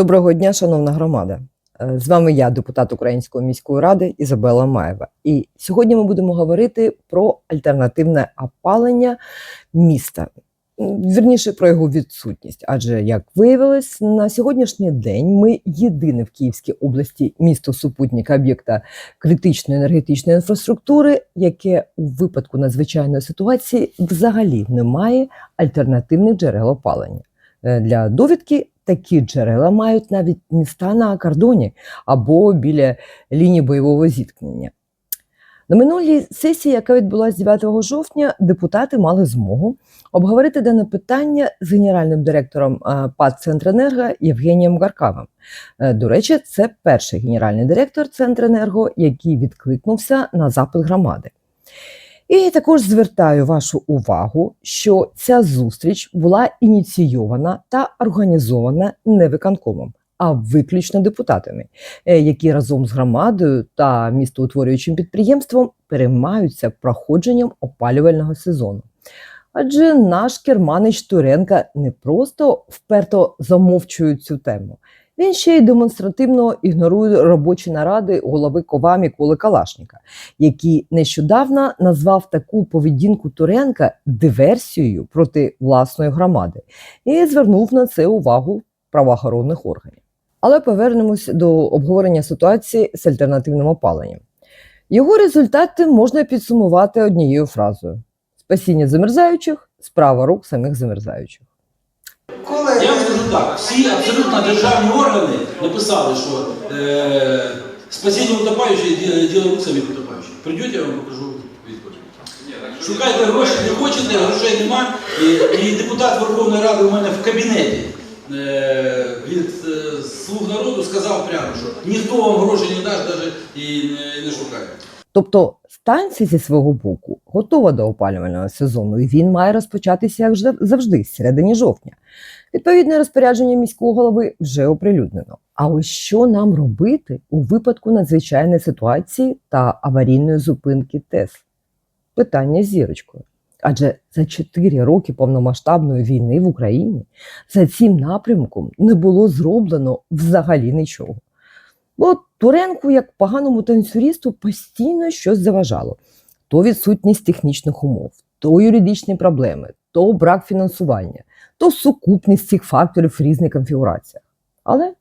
Доброго дня, шановна громада. Е, З вами я, депутат Української міської ради Ізабела Маєва. І сьогодні ми будемо говорити про альтернативне опалення міста. Вірніше про його відсутність. Адже, як виявилось, на сьогоднішній день ми єдине в Київській області місто супутник об'єкта критичної енергетичної інфраструктури, яке у випадку надзвичайної ситуації взагалі не має альтернативних джерел опалення. Е, Для довідки такі джерела мають навіть міста на кордоні або біля лінії бойового зіткнення. На минулій сесії, яка відбулася 9 жовтня, депутати мали змогу обговорити дане питання з генеральним директором е, ПАД «Центренерго» Євгенієм Гаркавим. Е, До речі, це перший генеральний директор «Центренерго», який відкликнувся на запит громади. І також звертаю вашу увагу, що ця зустріч була ініційована та організована не виконкомом, а виключно депутатами, е, які разом з громадою та містоутворюючим підприємством переймаються проходженням опалювального сезону. Адже наш керманич Туренка не просто вперто замовчує цю тему, він ще й демонстративно ігнорує робочі наради голови КОВА Миколи Калашніка, який нещодавно назвав таку поведінку Туренка диверсією проти власної громади і звернув на це увагу правоохоронних органів. Але повернемось до обговорення ситуації з альтернативним опаленням. Його результати можна підсумувати однією фразою: спасіння замерзаючих, справа рук самих замерзаючих. Колеги, Я вам скажу так, всі абсолютно державні органи написали, що е, спасіння утопаючих ді- діло рук самих утопаючих. Прийдете, я вам покажу відповідь. Шукайте гроші, не хочете, грошей нема. І, і депутат Верховної Ради у мене в кабінеті е, від е, слуг народу сказав прямо, що ніхто вам грошей не дасть навіть і не, не шукає. Тобто станція зі свого боку готова до опалювального сезону, і він має розпочатися як завжди, з середині жовтня. Відповідне розпорядження міського голови вже оприлюднено. А ось що нам робити у випадку надзвичайної ситуації та аварійної зупинки ТЕС? Питання з зірочкою. Адже за 4 роки повномасштабної війни в Україні за цим напрямком не було зроблено взагалі нічого. Бо Туренку, як поганому танцюристу, постійно щось заважало: то відсутність технічних умов, то юридичні проблеми, то брак фінансування, то сукупність цих факторів в різних конфігураціях. Але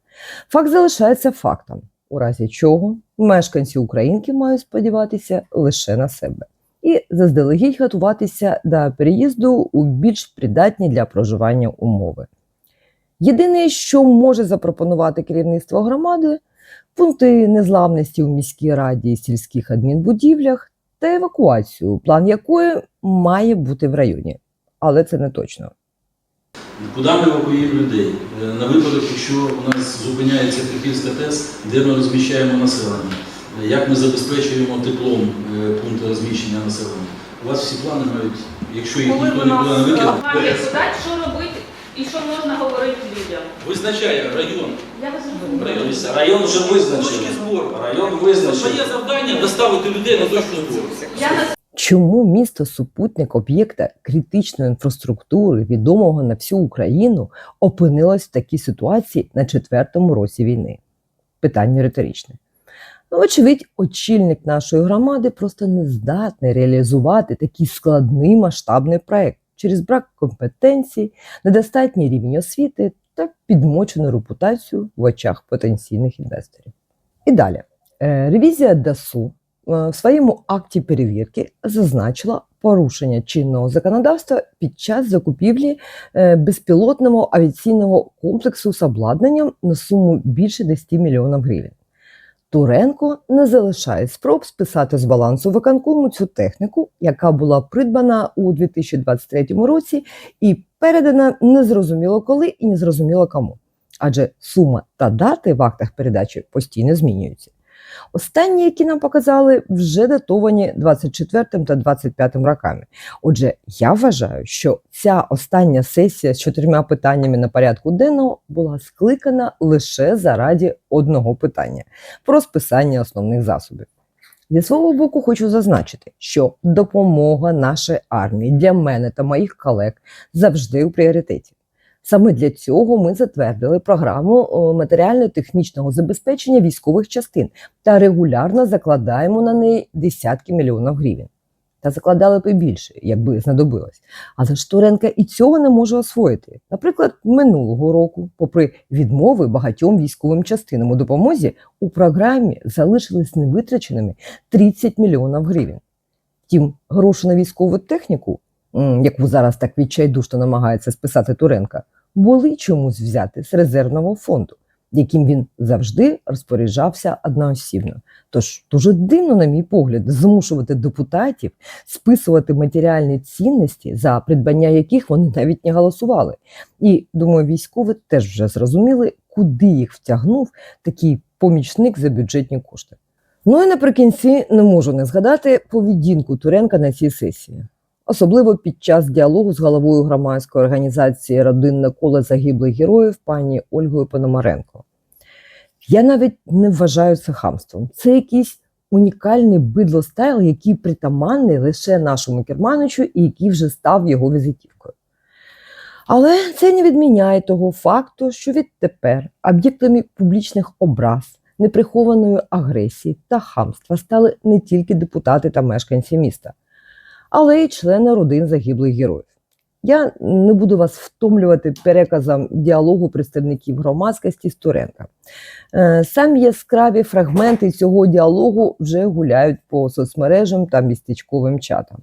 факт залишається фактом, у разі чого мешканці Українки мають сподіватися лише на себе і заздалегідь готуватися до переїзду у більш придатні для проживання умови. Єдине, що може запропонувати керівництво громади, пункти незламності у міській раді і сільських адмінбудівлях та евакуацію, план якої має бути в районі. Але це не точно. Куди ми евакуюємо людей? Е, На випадок, якщо у нас зупиняється Криківська ТЕС, де ми розміщаємо населення? Е, Як ми забезпечуємо теплом е, пункти розміщення населення? У вас всі плани мають, якщо їх Коли ніхто не має питати, що робити і що можна говорити людям. визначає район. Я вас розумію. Район, район вже Точки визначений. збору. Район визначений. Своє завдання доставити людей на точку збору. Я на Чому місто супутник об'єкта критичної інфраструктури, відомого на всю Україну, опинилось в такій ситуації на четвертому році війни? Питання риторичне. Ну, очевидь, очільник нашої громади просто не здатний реалізувати такий складний масштабний проект через брак компетенцій, недостатній рівень освіти та підмочену репутацію в очах потенційних інвесторів. І далі. Е, Ревізія ДАСУ е, в своєму акті перевірки зазначила порушення чинного законодавства під час закупівлі е, безпілотного авіаційного комплексу з обладнанням на суму більше 10 мільйонів гривень. Туренко не залишає спроб списати з балансу виконкому цю техніку, яка була придбана у 2023 році і передана незрозуміло коли і незрозуміло кому. Адже сума та дати в актах передачі постійно змінюються. Останні, які нам показали, вже датовані 24 та 25 роками. Отже, я вважаю, що ця остання сесія з чотирма питаннями на порядку денного була скликана лише заради одного питання про списання основних засобів. Зі свого боку, хочу зазначити, що допомога нашої армії для мене та моїх колег завжди у пріоритеті. Саме для цього ми затвердили програму матеріально-технічного забезпечення військових частин та регулярно закладаємо на неї десятки мільйонів гривень. Та закладали б і більше, якби знадобилось. Але ж Туренка і цього не може освоїти. Наприклад, минулого року, попри відмови багатьом військовим частинам у допомозі, у програмі залишились невитраченими 30 мільйонів гривень. Втім, гроші на військову техніку, яку зараз так відчайдушно намагається списати Туренка, були чомусь взяти з резервного фонду, яким він завжди розпоряджався одноосібно. Тож дуже дивно, на мій погляд, змушувати депутатів списувати матеріальні цінності, за придбання яких вони навіть не голосували. І думаю, військові теж вже зрозуміли, куди їх втягнув такий помічник за бюджетні кошти. Ну і наприкінці не можу не згадати поведінку Туренка на цій сесії, особливо під час діалогу з головою громадської організації Родинне коло загиблих героїв пані Ольгою Пономаренко. Я навіть не вважаю це хамством. Це якийсь унікальний бидлостайл, який притаманний лише нашому керманичу і який вже став його візитівкою. Але це не відміняє того факту, що відтепер об'єктами публічних образ, неприхованої агресії та хамства стали не тільки депутати та мешканці міста, але й члени родин загиблих героїв. Я не буду вас втомлювати переказом діалогу представників громадськості з Туренка. Е, Самі яскраві фрагменти цього діалогу вже гуляють по соцмережам та містечковим чатам.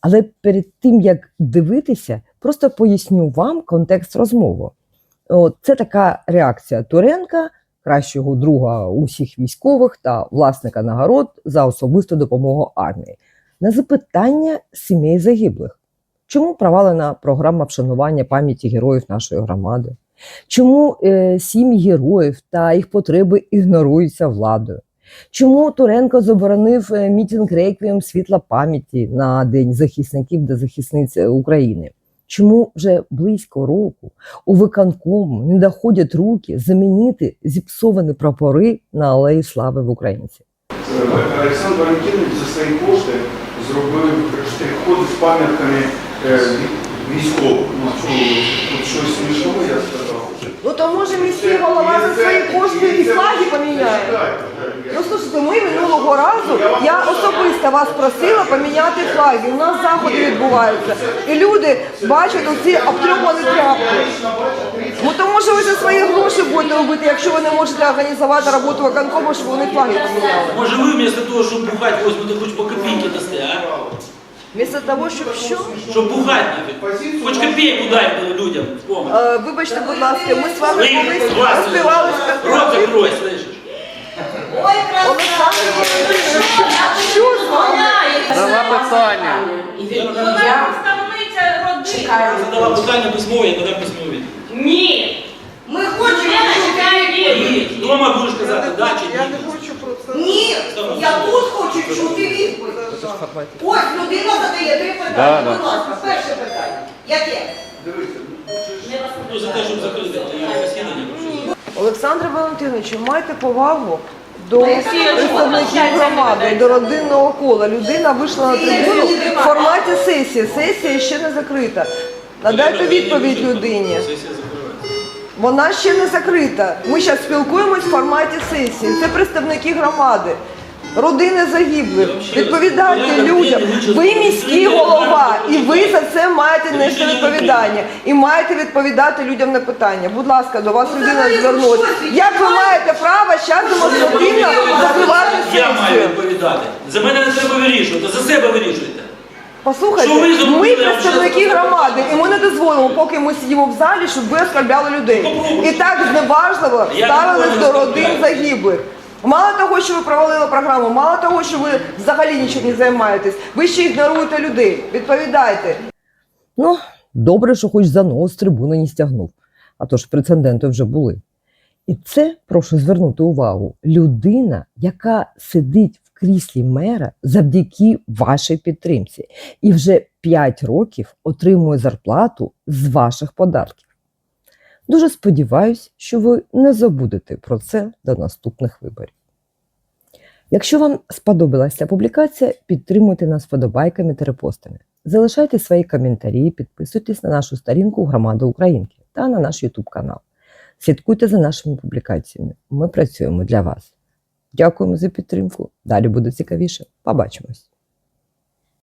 Але перед тим як дивитися, просто поясню вам контекст розмови. От, це така реакція Туренка, кращого друга усіх військових та власника нагород за особисту допомогу армії, на запитання сімей загиблих. Чому провалена програма вшанування пам'яті героїв нашої громади? Чому е, сім'ї героїв та їх потреби ігноруються владою? Чому Туренко заборонив е, мітинг реквієм світла пам'яті на День захисників та захисниць е, України? Чому вже близько року у виконкому не доходять руки замінити зіпсовані прапори на алеї слави в Українці? Олександр Валентинович за свої кошти зробив штрих-код з пам'ятками е, військових. Ну, тут щось смішного, я сказав. Ну то може міський голова за свої кошти і флаги поміняє. Ну слушайте, ми минулого разу я особисто вас просила поміняти флаги. У нас заходи відбуваються. І люди бачать оці обтрьомані тряпки. Ну то може ви за свої гроші будете робити, якщо ви не можете організувати роботу виконкому, щоб вони флаги поміняли. Може ви вместо того, щоб бухати, возьмете хоч по копійки дасте, а? Вместо того, щоб що? Щоб бухати нафіг. Хоч копійку дайте людям в помощь. Е, вибачте, будь ласка, ми з вами Ви колись вас розпівалися. рот закрой, слышиш? Олександр Володимирович, що з вами? Дала питання. Вона представниця родини. Задала питання письмові, я надам письмові. Ні. Ми хочемо, Я щоб чекаю відповідь. Дома будеш казати, да чи ні. Ні, я тут хочу чути відповідь. Ось людина задає три питання. Будь ласка, перше питання. Яке? Ну, за те, щоб закрити е, засідання. Олександре Валентиновичу, майте повагу до Ну, представників громади, до родинного кола. Людина вийшла на трибуну в форматі сесії. Сесія ще не закрита. Надайте відповідь людині. Вона ще не закрита. Ми зараз спілкуємось в форматі сесії. Це представники громади. Родини загиблих, відповідайте людям. Ви міський голова, і ви за це маєте нести відповідання. І маєте відповідати людям на питання. Будь ласка, до вас людина звернулася. Як ви маєте право зараз демонстративно закривати Я маю сесію? відповідати. За мене не треба вирішувати, за себе вирішуйте. Послухайте, Що ви зробили? ми представники не дозволимо, поки ми сидимо в залі, щоб ви оскорбляли людей. І так зневажливо ставились до родин загиблих. Мало того, що ви провалили програму, мало того, що ви взагалі нічим не займаєтесь, ви ще ігноруєте людей. Відповідайте. Ну, добре, що хоч занос з трибуни не стягнув, а то ж прецеденти вже були. І це, прошу звернути увагу, людина, яка сидить в кріслі мера завдяки вашій підтримці, і вже 5 років отримує зарплату з ваших податків. Дуже сподіваюся, що ви не забудете про це до наступних виборів. Якщо вам сподобалася публікація, підтримуйте нас вподобайками та репостами. Залишайте свої коментарі, підписуйтесь на нашу сторінку Громада Українки та на наш YouTube канал. Слідкуйте за нашими публікаціями. Ми працюємо для вас. Дякуємо за підтримку. Далі буде цікавіше. Побачимось.